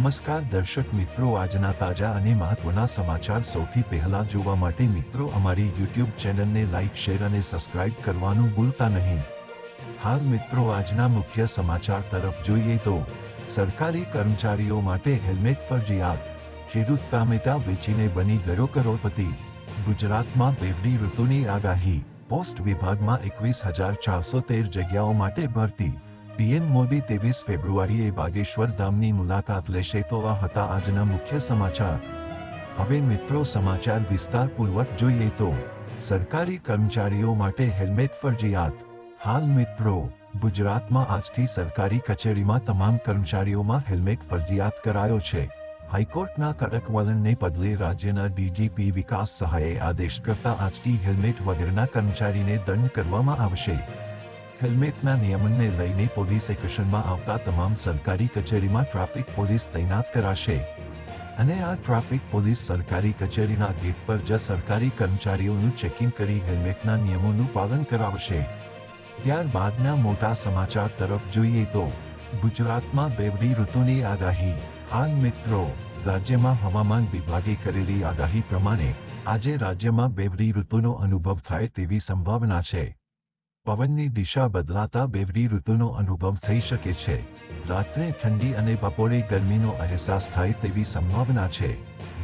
નમસ્કાર દર્શક મિત્રો, આજના તાજા અને મહત્વના સમાચાર સૌથી પહેલા જોવા માટે મિત્રો, અમારી યુટ્યુબ ચેનલને લાઇક શેર અને સબસ્ક્રાઇબ કરવાનું ભૂલતા નહીં. હાલ મિત્રો, આજના મુખ્ય સમાચાર તરફ જોઈએ તો, સરકારી કર્મચારીઓ માટે હેલ્મેટ ફરજિયાત, ખેડૂત ટામેટા વેચીને બની ગયો કરોડપતિ, ગુજરાતમાં બેવડી ઋતુની આગાહી, પોસ્ટ વિભાગમાં એકવીસ હજાર ચારસો તેર જગ્યાઓ માટે ભરતી. પીએમ મોદી ત્રેવીસ ફેબ્રુઆરીએ બાગેશ્વર ધામની મુલાકાત લેશે તો આ હતા આજના મુખ્ય સમાચાર. હવે મિત્રો સમાચાર વિસ્તારપૂર્વક જોઈએ તો, સરકારી કર્મચારીઓ માટે હેલ્મેટ ફરજિયાત. હાલ મિત્રો, ગુજરાતમાં આજથી સરકારી કચેરીમાં તમામ કર્મચારીઓમાં હેલ્મેટ ફરજિયાત કરાયો છે. હાઈકોર્ટના કડક વલણને પગલે રાજ્યના ડીજીપી વિકાસ સહાયે આદેશ કરતા આજથી હેલ્મેટ વગરના કર્મચારીને દંડ કરવામાં આવશે. હેલ્મેટના નિયમનને લઈને પોલીસ સ્ટેશનમાં આવતા તમામ સરકારી કચેરીમાં ટ્રાફિક પોલીસ તૈનાત કરાશે. અને આ ટ્રાફિક પોલીસ સરકારી કચેરીના ગેટ પર જ સરકારી કર્મચારીઓનું ચેકિંગ કરી હેલ્મેટના નિયમોનું પાલન કરાવશે. ત્યારબાદના મોટા સમાચાર તરફ જોઈએ તો, ગુજરાતમાં બેવડી ઋતુની આગાહી. હાલ મિત્રો, રાજ્યમાં હવામાન વિભાગે કરેલી આગાહી પ્રમાણે આજે રાજ્યમાં બેવડી ઋતુનો અનુભવ થાય તેવી સંભાવના છે. પવનની દિશા બદલાતા બેવડી ઋતુનો અનુભવ થઈ શકે છે. રાત્રે ઠંડી અને બપોરે ગરમીનો અહેસાસ થાય તેવી સંભાવના છે.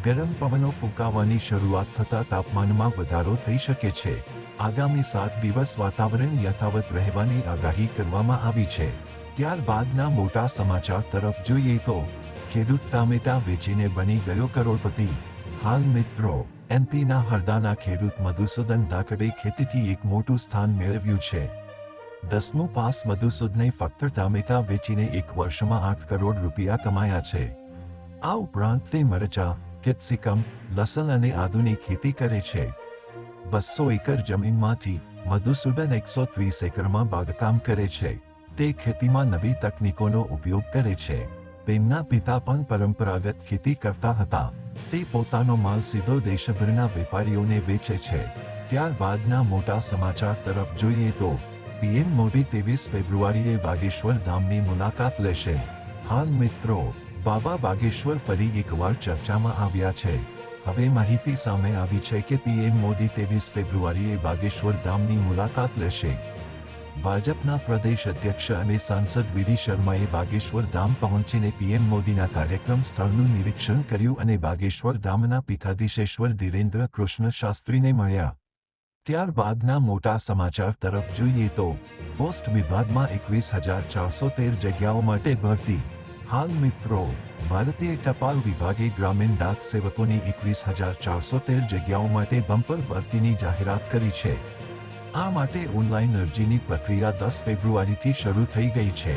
ગરમ પવનો ફૂંકાવાની શરૂઆત થતા તાપમાનમાં વધારો થઈ શકે છે. આગામી સાત દિવસ વાતાવરણ યથાવત રહેવાની આગાહી કરવામાં આવી છે. ત્યારબાદના મોટા સમાચાર તરફ જોઈએ તો ખેડૂત ટામેટા વેચીને બની ગયો કરોડપતિ. હાલ મિત્રો એમપીના હરદાના ખેડૂત મધુસૂદન ધાકડે ખેતીથી એક મોટું સ્થાન મેળવ્યું છે. દસમું પાસ મધુસૂદને ફક્ત ટામેટા વેચીને એક વર્ષમાં આઠ કરોડ રૂપિયા કમાયા છે. આ ઉપરાંત તે મરચા, કેપ્સિકમ, લસણ અને આદુની ખેતી કરે છે. બસો એકર જમીનમાંથી મધુસૂદન એકસો ત્રીસ એકરમાં બાગકામ કરે છે. તે ખેતીમાં નવી તકનીકોનો ઉપયોગ કરે છે. તેમના પિતા પણ પરંપરાગત ખેતી કરતા હતા. તે પોતાનો માલ સીધો દેશભરના વેપારીઓને વેચે છે. ત્યારબાદના મોટા સમાચાર તરફ જોઈએ તો, પીએમ મોદી ત્રેવીસ ફેબ્રુઆરીએ બાગેશ્વર ધામની મુલાકાત લેશે. હાલ મિત્રો, બાબા બાગેશ્વર ફરી એકવાર ચર્ચામાં આવ્યા છે. હવે માહિતી સામે આવી છે કે પીએમ મોદી ત્રેવીસ ફેબ્રુઆરીએ બાગેશ્વર ધામની મુલાકાત લેશે. ભાજપના પ્રદેશ અધ્યક્ષ અને સાંસદ વીડી શર્માએ બાગેશ્વર ધામ પહોંચીને પીએમ મોદીના કાર્યક્રમ સ્થળનું નિરીક્ષણ કર્યું અને બાગેશ્વર ધામના પીઠાધીશેશ્વર ધીરેન્દ્ર કૃષ્ણ શાસ્ત્રીને મળ્યા. ત્યારબાદના મોટા સમાચાર તરફ જોઈએ તો, પોસ્ટ વિભાગમાં એકવીસ હજાર ચારસો તેર જગ્યાઓ માટે ભરતી. હાલ મિત્રો, ભારતીય ટપાલ વિભાગે ગ્રામીણ ડાક સેવકોની એકવીસ હજાર ચારસો તેર જગ્યાઓ માટે બમ્પર ભરતીની જાહેરાત કરી છે. આ માટે ઓનલાઈન અરજીની પ્રક્રિયા દસ ફેબ્રુઆરીથી શરૂ થઈ ગઈ છે.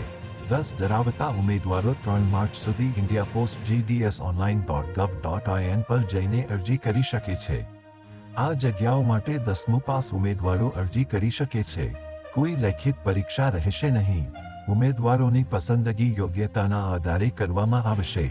દસ ધરાવતા ઉમેદવારો ત્રણ માર્ચ સુધી India post GDS online dot gov dot IN પર જઈને અરજી કરી શકે છે. આ જગ્યાઓ માટે દસમું પાસ ઉમેદવારો અરજી કરી શકે છે. કોઈ લેખિત પરીક્ષા રહેશે નહીં. ઉમેદવારોની પસંદગી યોગ્યતાના આધારે કરવામાં આવશે.